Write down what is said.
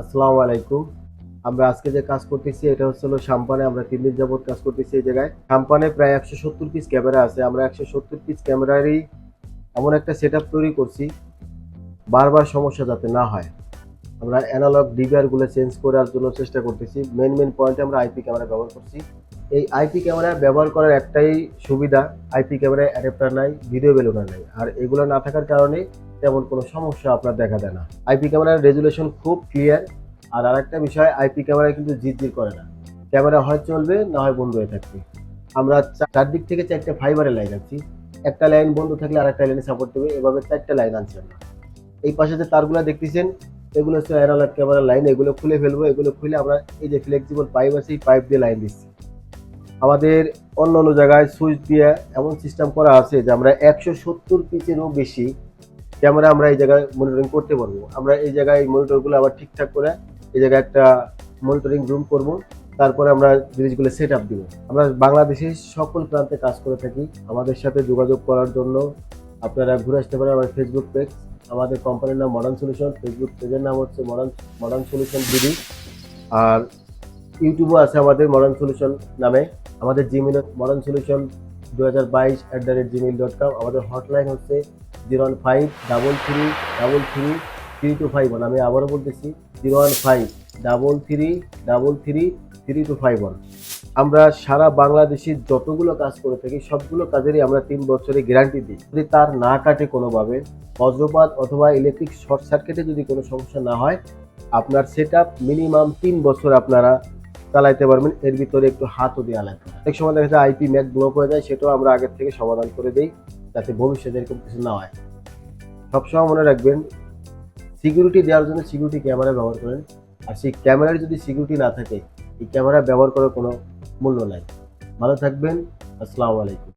আসসালামু আলাইকুম। আমরা আজকে যে কাজ করতেছি, এটা হচ্ছে হলো সাম্পানে আমরা তিন দিন যাবত কাজ করতেছি এই জায়গায়। সাম্পানে প্রায় একশো সত্তর পিস ক্যামেরা আছে। আমরা একশো সত্তর পিস ক্যামেরারই এমন একটা সেট তৈরি করছি, বারবার সমস্যা যাতে না হয়। আমরা অ্যানালগ ডিভিআরগুলো চেঞ্জ করার জন্য চেষ্টা করতেছি। মেন মেন পয়েন্টে আমরা আইপি ক্যামেরা ব্যবহার করছি। এই আইপি ক্যামেরা ব্যবহার করার একটাই সুবিধা আইপি ক্যামেরায় অ্যাডাপ্টার নাই ভিডিও বেলুনার নাই। আর এগুলো না থাকার কারণে তেমন কোনো সমস্যা আপনার দেখা দেয় না। আইপি ক্যামেরার রেজুলেশন খুব ক্লিয়ার আর আরেকটা বিষয় আইপি ক্যামেরা কিন্তু জিজির করে না। ক্যামেরা হয় চলবে, না হয় বন্ধ হয়ে থাকবে। আমরা চারদিক থেকে চারটে ফাইবারের লাইন আনছি। একটা লাইন বন্ধ থাকলে আরেকটা লাইনে সাপোর্ট দেবে, এভাবে চারটা লাইন আনছি আমরা। এই পাশে যে তারগুলো দেখতেছেন, এগুলো হচ্ছে অ্যানালগ ক্যামেরার লাইন এগুলো খুলে ফেলব, এগুলো খুলে আমরা এই যে ফ্লেক্সিবল পাইপ আছে, এই পাইপ দিয়ে লাইন দিচ্ছি। আমাদের অন্য অন্য জায়গায় সুইচ দিয়ে এমন সিস্টেম করা আছে যে আমরা একশো সত্তর পিচেরও বেশি ক্যামেরা আমরা এই জায়গায় মনিটরিং করতে পারব। আমরা এই জায়গায় এই মনিটরগুলো আবার ঠিকঠাক করে এই জায়গায় একটা মনিটরিং রুম করব, তারপরে আমরা জিনিসগুলো সেট আপ দিব। আমরা বাংলাদেশের সকল প্রান্তে কাজ করে থাকি। আমাদের সাথে যোগাযোগ করার জন্য আপনারা ঘুরে আসতে পারেন আমার ফেসবুক পেজ আমাদের কোম্পানির নাম মডার্ন সলিউশন ফেসবুক পেজের নাম হচ্ছে মডার্ন মডার্ন সলিউশন বিডি আর ইউটিউবও আছে আমাদের মডার্ন সলিউশন নামে। আমাদের জিমেল মডার্ন সলিউশন দু হাজার বাইশ at the rate Gmail dot com আমাদের হটলাইন হচ্ছে zero one five double three double three three two five one আমি আবারও বলতেছি zero one five, double three double three three two five one. আমরা সারা বাংলাদেশে যতগুলো কাজ করে থাকি, সবগুলো কাজেরই আমরা তিন বছরের গ্যারান্টি দিই। যদি তার না কাটে কোনোভাবে বজ্রপাত অথবা ইলেকট্রিক শর্ট সার্কিটে যদি কোনো সমস্যা না হয়, আপনার সেট মিনিমাম তিন বছর আপনারা চালাইতে পারবেন। এর ভিতরে একটু হাতও দেওয়া লাগবে অনেক সময় দেখা যায় আইপি ম্যাক ব্লক হয়ে যায়, সেটাও আমরা আগের থেকে সমাধান করে দিই, যাতে ভবিষ্যতে এরকম কিছু না হয়। সবসময় মনে রাখবেন সিকিউরিটি দেওয়ার জন্য সিকিউরিটি ক্যামেরা ব্যবহার করেন। আর সেই ক্যামেরার যদি সিকিউরিটি না থাকে, এই ক্যামেরা ব্যবহার করার কোনো মূল্য নাই। ভালো থাকবেন, আসসালামু আলাইকুম।